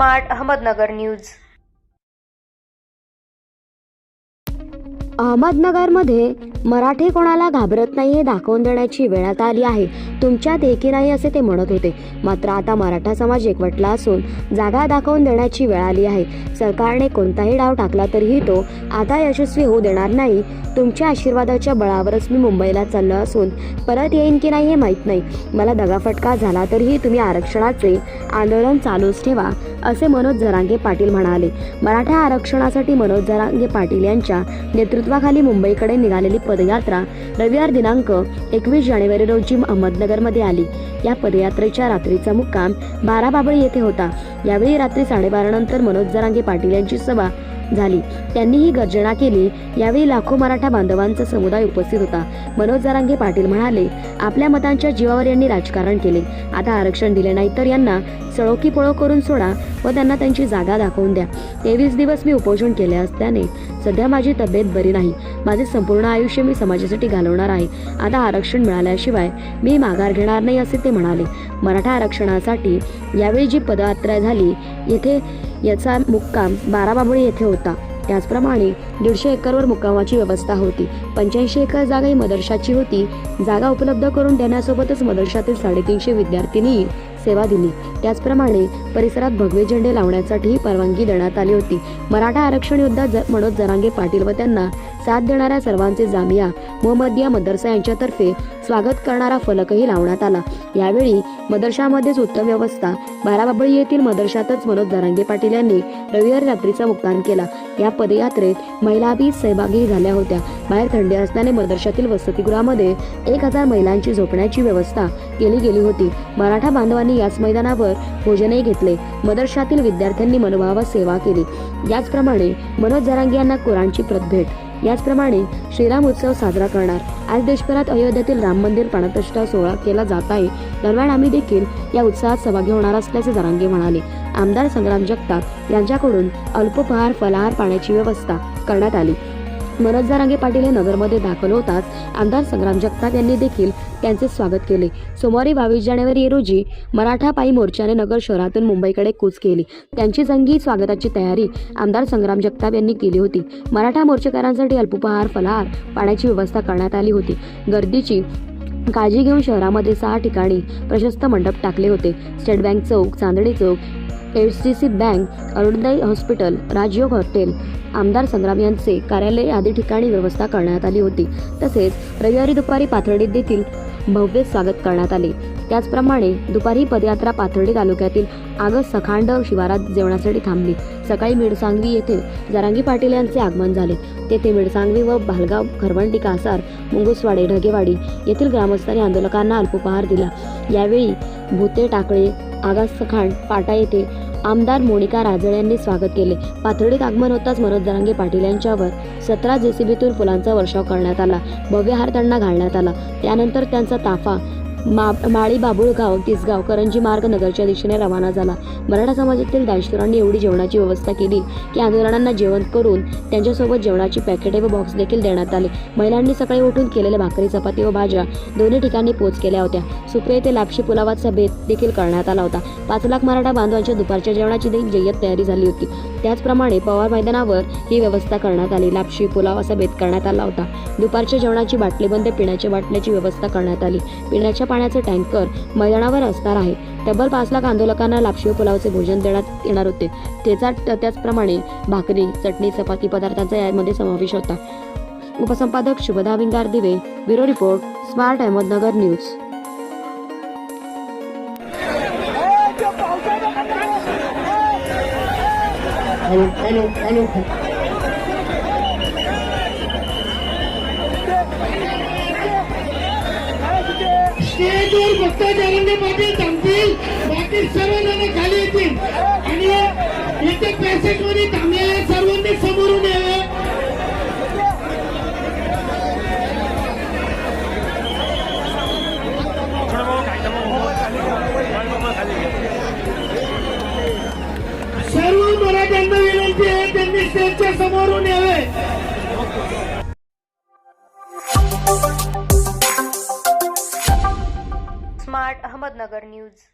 Smart Ahmednagar news. अहमदनगरमध्ये मराठी कोणाला घाबरत नाही हे दाखवून देण्याची वेळ आता आली आहे. तुमच्यात एकी नाही असे ते म्हणत होते. मात्र आता मराठा समाज एकवटला असून जागा दाखवून देण्याची वेळ आली आहे. सरकारने कोणताही डाव टाकला तरीही तो आता यशस्वी होऊ देणार नाही. तुमच्या आशीर्वादाच्या बळावरच मी मुंबईला चाललो असून परत येईन की नाही हे माहीत नाही. मला दगाफटका झाला तरीही तुम्ही आरक्षणाचे आंदोलन चालूच ठेवा. असे मनोज जरांगे पाटील म्हणाले. मराठा आरक्षणासाठी मनोज जरांगे पाटील यांच्या नेतृत्वाखाली मुंबईकडे निघालेली पदयात्रा रविवार दिनांक एकवीस जानेवारी रोजी अहमदनगरमध्ये आली. या पदयात्रेच्या रात्रीचा मुक्काम बाराबाबळी येथे होता. यावेळी रात्री साडेबारा नंतर मनोज जरांगे पाटील यांची सभा झाली. त्यांनी ही गर्जना केली. यावेळी लाखो मराठा बांधवांचा समुदाय उपस्थित होता. मनोज जरांगे पाटील म्हणाले आपल्या मतांच्या जीवावर यांनी राजकारण केले. आता आरक्षण दिले नाही तर यांना सळोकी पळो करून सोडा व त्यांना त्यांची जागा दाखवून द्या. तेवीस दिवस मी उपोषण केले असल्याने सध्या माझी तब्येत बरी नाही. माझे संपूर्ण आयुष्य मी समाजासाठी घालवणार आहे. आता आरक्षण मिळाल्याशिवाय मी माघार घेणार नाही असे ते म्हणाले. मराठा आरक्षणासाठी यावेळी जी पदयात्रा झाली येथे याचा मुक्काम बाराबाबळी येथे होता. त्याचप्रमाणे दीडशे एकरवर मुक्कामाची व्यवस्था होती. पंच्याऐंशी एकर जागा ही मदरशाची होती. जागा उपलब्ध करून देण्यासोबतच मदरशातील साडेतीनशे विद्यार्थिनी सेवा दिली. त्याचप्रमाणे परिसरात भगवे झेंडे लावण्यासाठीही परवानगी देण्यात आली होती. मराठा आरक्षण युद्धात ज- मनोज जरांगे पाटील व त्यांना साथ देणाऱ्या सर्वांचे जामिया मोहम्मदिया मदरसा यांच्यातर्फे स्वागत करणारा फलकही लावण्यात आला. यावेळी मदरशामध्येच उत्तम व्यवस्था बाराबाबळी येथील मदरशातच मनोज दारांगे पाटील यांनी रविवारी रात्रीचा मुक्काम केला. या पदयात्रेत महिलाही सहभागी झाल्या होत्या. बाहेर थंडी असल्याने मदरशातील वसतिगृहामध्ये एक हजार महिलांची झोपण्याची व्यवस्था केली गेली होती. मराठा बांधवांनी याच मैदानावर भोजनही घेतले. मदरशातील विद्यार्थ्यांनी मनोभावात सेवा केली. याचप्रमाणे मनोज जरांगे यांना कुराणची प्रत भेट याचप्रमाणे श्रीराम उत्सव साजरा करणार. आज देशभरात अयोध्येतील राम मंदिर प्राणप्रतिष्ठा सोहळा केला जात आहे. दरम्यान आम्ही देखील या उत्सवात सहभागी होणार असल्याचे जरांगे म्हणाले. आमदार संग्राम जगताप यांच्याकडून अल्पोपहार फलाहार पाण्याची व्यवस्था करण्यात आली. मनोज पाटील हे नगरमध्ये दाखल होताच आमदार संग्राम जगताप यांनी देखील त्यांचे स्वागत केले. सोमवारी बावीस जानेवारी रोजी मराठा पायी मोर्चाने नगर शहरातून मुंबईकडे कूच केली. त्यांची जंगी स्वागताची तयारी आमदार संग्राम जगताप यांनी केली होती. मराठा मोर्चेकरांसाठी अल्पोपहार फलाहार पाण्याची व्यवस्था करण्यात आली होती. गर्दीची काळजी घेऊन शहरामध्ये सहा ठिकाणी प्रशस्त मंडप टाकले होते. स्टेट बँक चौक Chandni Chowk H D C bank Arundai hospital Rajyog hotel. आमदार संग्राम यांचे कार्यालय आदी ठिकाणी व्यवस्था करण्यात आली होती. तसेच रविवारी दुपारी पाथर्डीत देखील भव्य स्वागत करण्यात आले. त्याचप्रमाणे दुपारी पदयात्रा पाथर्डी तालुक्यातील आगस सखांड शिवारात जेवणासाठी थांबली. सकाळी मिडसांगवी येथे जरांगी पाटील यांचे आगमन झाले. तेथे मिडसांगवी व भालगाव खरवंडी कासार मुंगुसवाडे ढगेवाडी येथील ग्रामस्थांनी आंदोलकांना अल्पोपहार दिला. यावेळी भूते टाकळे आगास सखांड पाटा येथे आमदार मोनिका राजळे यांनी स्वागत केले. पाथर्डीत आगमन होताच मनोज जरांगे पाटील यांच्यावर सतरा जेसीबीतून फुलांचा वर्षाव करण्यात आला. भव्य हार त्यांना घालण्यात आला. त्यानंतर त्यांचा ताफा मा माळी बाबुळगाव तिसगाव करंजी मार्ग नगरच्या दिशेने रवाना झाला. मराठा समाजातील दानशूरांनी एवढी जेवणाची व्यवस्था केली की आंदोलनांना जेवण करून त्यांच्यासोबत जेवणाची पॅकेटे व बॉक्स देखील देण्यात आले. महिलांनी सकाळी उठून केलेल्या भाकरी चपाती व भाज्या दोन्ही ठिकाणी पोच केल्या होत्या. सुप्रे येथे लापशी पुलावाचा बेत देखील करण्यात आला होता. पाच लाख मराठा बांधवांच्या दुपारच्या जेवणाची देखील जय्यत तयारी झाली होती. त्याचप्रमाणे पवार मैदानावर ही व्यवस्था करण्यात आली. लापशी पुलाव असा बेत करण्यात आला होता. दुपारच्या जेवणाची बाटलीबंद पिण्याच्या बाटल्याची व्यवस्था करण्यात आली. पिण्याच्या पाण्याचे टँकर मैदानावर असणार आहे. तब्बल पाच लाख आंदोलकांना लापशी पुलावचे भोजन देण्यात येणार होते. त्याचा त्याचप्रमाणे भाकरी चटणी चपाती पदार्थांचा यामध्ये समावेश होता. उपसंपादक शुभदा विंगार दिवे bureau report smart Ahmednagar news. Hello hello hello. स्टेजवर फक्त जरंगे पाटील थांबतील. बाकी सर्व जण खाली येतील. आणि इथे पॅसेजमध्ये थांबलेल्या सर्वांनी समोरून यावे. सर्व मराठ्यांना विनंती आहे त्यांनी स्टेजच्या समोरून यावे. अहमदनगर न्यूज.